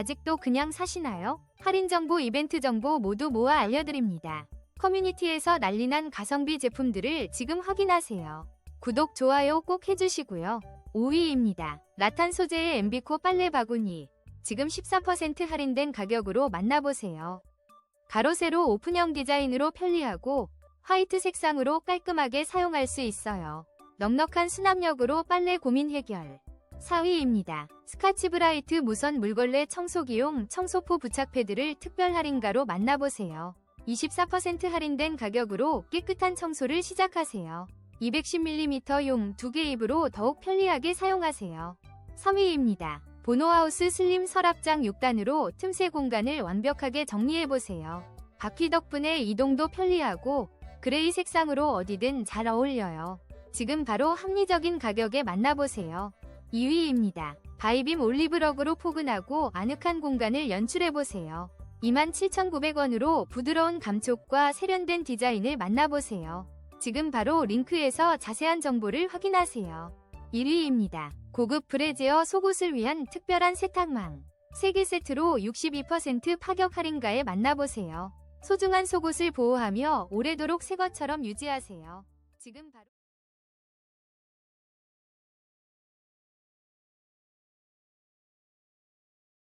아직도 그냥 사시나요? 할인 정보, 이벤트 정보 모두 모아 알려드립니다. 커뮤니티에서 난리난 가성비 제품들을 지금 확인하세요. 구독, 좋아요 꼭 해주시고요. 5위입니다. 라탄 소재의 엠비코 빨래 바구니. 지금 14% 할인된 가격으로 만나보세요. 가로 세로 오픈형 디자인으로 편리하고 화이트 색상으로 깔끔하게 사용할 수 있어요. 넉넉한 수납력으로 빨래 고민 해결. 4위입니다. 스카치 브라이트 무선 물걸레 청소기용 청소포 부착 패드를 특별 할인가로 만나보세요. 24% 할인된 가격으로 깨끗한 청소를 시작하세요. 210mm용 두개 입으로 더욱 편리하게 사용하세요. 3위입니다. 보노하우스 슬림 서랍장 6단으로 틈새 공간을 완벽하게 정리해보세요. 바퀴 덕분에 이동도 편리하고 그레이 색상으로 어디든 잘 어울려요. 지금 바로 합리적인 가격에 만나보세요. 2위입니다. 바이빔 올리브럭으로 포근하고 아늑한 공간을 연출해보세요. 27,900원으로 부드러운 감촉과 세련된 디자인을 만나보세요. 지금 바로 링크에서 자세한 정보를 확인하세요. 1위입니다. 고급 브래지어 속옷을 위한 특별한 세탁망. 3개 세트로 62% 파격 할인가에 만나보세요. 소중한 속옷을 보호하며 오래도록 새 것처럼 유지하세요. 지금 바로